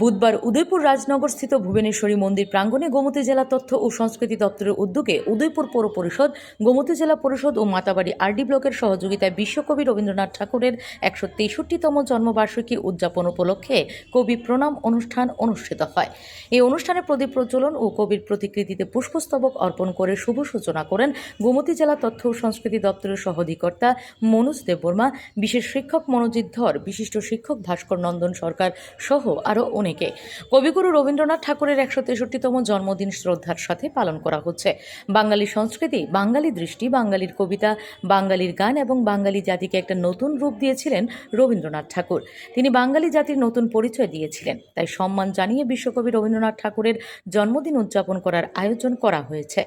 বুধবার উদয়পুর রাজনগরস্থিত ভুবনেশ্বরী মন্দির প্রাঙ্গণে গোমতী জেলা তথ্য ও সংস্কৃতি দপ্তরের উদ্যোগে উদয়পুর পৌর পরিষদ, গোমতী জেলা পরিষদ ও মাতাবাড়ি আরডি ব্লকের সহযোগিতায় বিশ্বকবি রবীন্দ্রনাথ ঠাকুরের একশো তেষট্টিতম জন্মবার্ষিকী উদযাপন উপলক্ষে কবি প্রণাম অনুষ্ঠান অনুষ্ঠিত হয়। এই অনুষ্ঠানে প্রদীপ প্রজ্বলন ও কবির প্রতিকৃতিতে পুষ্পস্তবক অর্পণ করে শুভ সূচনা করেন গোমতী জেলা তথ্য ও সংস্কৃতি দপ্তরের সহঅধিকর্তা মনোজ দেববর্মা। বিশেষ শিক্ষক মনোজিৎ ধর, বিশিষ্ট শিক্ষক ভাস্কর নন্দন সরকার সহ আরও অনেকে। কবিগুরু রবীন্দ্রনাথ ঠাকুরের একশো তেষট্টিতম জন্মদিন শ্রদ্ধার সাথে পালন করা হচ্ছে। বাঙালি সংস্কৃতি, বাঙালি দৃষ্টি, বাঙালির কবিতা, বাঙালির গান এবং বাঙালি জাতিকে একটা নতুন রূপ দিয়েছিলেন রবীন্দ্রনাথ ঠাকুর। তিনি বাঙালি জাতির নতুন পরিচয় দিয়েছিলেন। তাই সম্মান জানিয়ে বিশ্বকবি রবীন্দ্রনাথ ঠাকুরের জন্মদিন উদযাপন করার আয়োজন করা হয়েছে।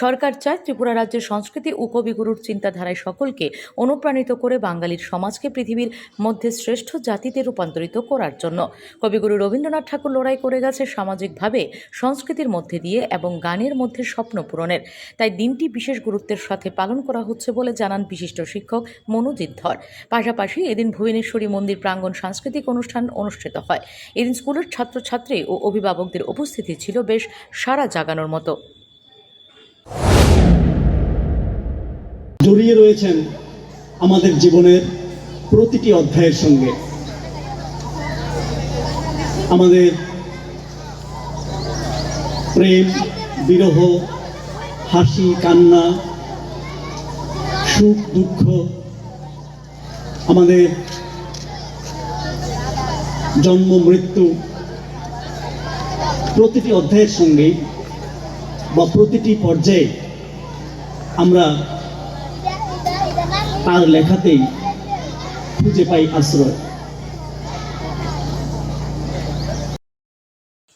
সরকার চায় ত্রিপুরা রাজ্যের সংস্কৃতি ও কবিগুরুর চিন্তাধারায় সকলকে অনুপ্রাণিত করে বাঙালির সমাজকে পৃথিবীর মধ্যে শ্রেষ্ঠ জাতিতে রূপান্তরিত করার জন্য। কবিগুরু রবীন্দ্রনাথ ঠাকুর লড়াই করে গেছে সামাজিকভাবে, সংস্কৃতির মধ্যে দিয়ে এবং গানের মধ্যে স্বপ্ন পূরণের। তাই দিনটি বিশেষ গুরুত্বের সাথে পালন করা হচ্ছে বলে জানান বিশিষ্ট শিক্ষক মনোজিৎ ধর। পাশাপাশি এদিন ভুবনেশ্বরী মন্দির প্রাঙ্গণ সাংস্কৃতিক অনুষ্ঠান অনুষ্ঠিত হয়। এদিন স্কুলের ছাত্রছাত্রী ও অভিভাবকদের উপস্থিতি ছিল বেশ সারা জাগানোর মতো। জড়িয়ে রয়েছেন আমাদের জীবনের প্রতিটি অধ্যায়ের সঙ্গে। আমাদের প্রেম, বিরহ, হাসি, কান্না, সুখ, দুঃখ আমাদের জন্ম, মৃত্যু প্রতিটি অধ্যায়ের সঙ্গে বা প্রতিটি পর্যায়ে আমরা তার লেখাতেই খুঁজে পাই আশ্রয়।